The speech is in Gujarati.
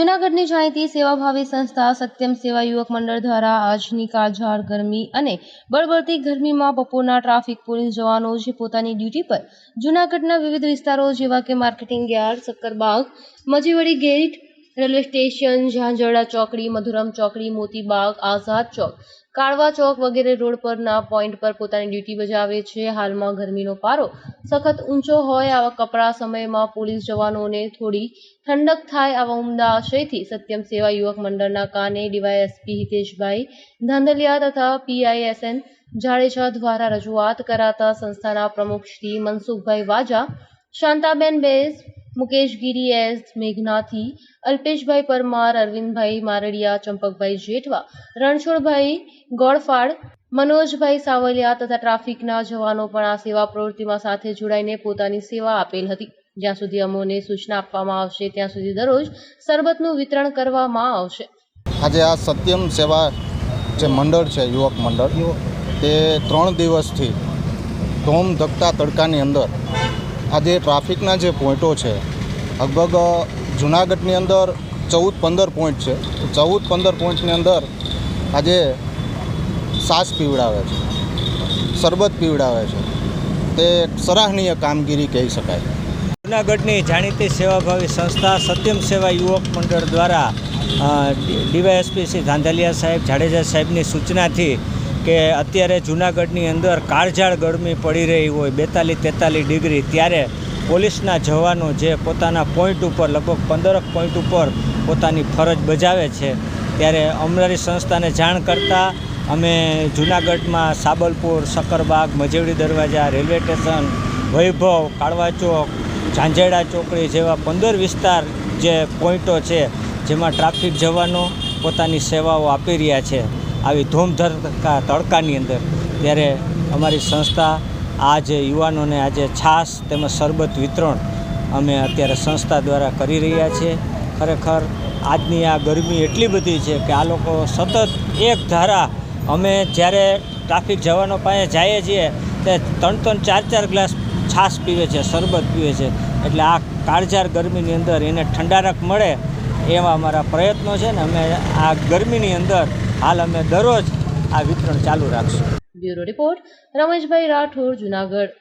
જૂનાગઢની જાણીતી સેવાભાવી સંસ્થા સત્યમ સેવા યુવક મંડળ દ્વારા આજની કાળઝાળ ગરમી અને બળબળતી ગરમીમાં બપોરના ટ્રાફિક પોલીસ જવાનો જે પોતાની ડ્યુટી પર જૂનાગઢના વિવિધ વિસ્તારો જેવા કે marketing yard Sakkarbaug Majevadi gate railway station, Zanzarda ચોકડી, મધુરમ ચોકડી, મોતીબાગ, આઝાદ ચોક. કાળવા ચોક વગેરે રોડ પરના પોઈન્ટ પર પોતાની ડ્યુટી બજાવે છે. હાલમાં ગરમીનો પારો સખત ઊંચો હોય આવા કપરા સમયમાં પોલીસ જવાનોને થોડી ઠંડક થાય આવા ઉમદા આશયથી સત્યમ સેવા યુવક મંડળના કાને ડીવાયએસપી હિતેશભાઈ ધાંધલિયા તથા પીઆઈએસએન જાડેજા દ્વારા રજૂઆત કરાતા સંસ્થાના પ્રમુખ શ્રી મનસુખભાઈ વાજા, શાંતાબેન બેઝ મુકેશ ગીરી એસ મેઘનાથી, અલ્પેશભાઈ પરમાર, અરવિંદભાઈ મારડિયા, ચંપકભાઈ જેઠવા, રણછોડભાઈ ગોળફાડ, મનોજભાઈ સાવલિયા તથા ટ્રાફિકના જવાનો પણ આ સેવા પ્રવૃત્તિમાં સાથે જોડાઈને પોતાની સેવા આપેલ હતી. જ્યાં સુધી અમોને સૂચના આપવામાં આવશે, ત્યાં સુધી દરરોજ શરબતનું વિતરણ કરવામાં આવશે. આજે આ સત્યમ સેવા જે મંડળ છે, યુવક મંડળ, તે ત્રણ દિવસથી ધોમ ધકતા તડકાની અંદર આજે ટ્રાફિકના જે પોઈન્ટો છે, લગભગ જુનાગઢની અંદર ચૌદ પંદર પોઈન્ટ છે. ચૌદ પંદર પોઈન્ટની અંદર આજે સાસ પીવડાવે છે, શરબત પીવડાવે છે. તે સરાહનીય કામગીરી કહી શકાય. જૂનાગઢની જાણીતી સેવાભાવી સંસ્થા સત્યમ સેવા યુવક મંડળ દ્વારા ડીવાયએસપી શ્રી ધાંધલિયા સાહેબ જાડેજા સાહેબની સૂચનાથી કે અત્યારે જૂનાગઢની અંદર કાળઝાળ ગરમી પડી રહી હોય, બેતાલીસ તેતાલીસ ડિગ્રી, ત્યારે પોલીસના જવાનો જે પોતાના પોઈન્ટ ઉપર, લગભગ પંદરક પોઈન્ટ ઉપર પોતાની ફરજ બજાવે છે. ત્યારે અમરારી સંસ્થાને જાણ કરતાં અમે જૂનાગઢમાં સાબલપુર, સકરબાગ, મજેવડી દરવાજા, રેલવે સ્ટેશન, વૈભવ, કાળવા ચોક, ઝાંઝેડા ચોકડી જેવા પંદર વિસ્તાર જે પોઈન્ટો છે, જેમાં ટ્રાફિક જવાનો પોતાની સેવાઓ આપી રહ્યા છે. આવી ધૂમધડકા તડકાની અંદર ત્યારે અમારી સંસ્થા આજે યુવાનોને આજે છાશ તેમજ શરબત વિતરણ અમે અત્યારે સંસ્થા દ્વારા કરી રહ્યા છીએ ખરેખર આજની આ ગરમી એટલી બધી છે કે આ લોકો સતત એક ધારા અમે જ્યારે ટ્રાફિક જવાનો પાસે જઈએ છીએ તે ત્રણ ત્રણ ચાર ચાર ગ્લાસ છાશ પીવે છે, શરબત પીવે છે. એટલે આ કાળઝાર ગરમીની અંદર એને ઠંડારક મળે એવા અમારા પ્રયત્નો છે ને અમે આ ગરમીની અંદર હાલ અમે દરરોજ આ વિતરણ ચાલુ રાખશું. Bureau report Rameshbhai Rathod Junagadh.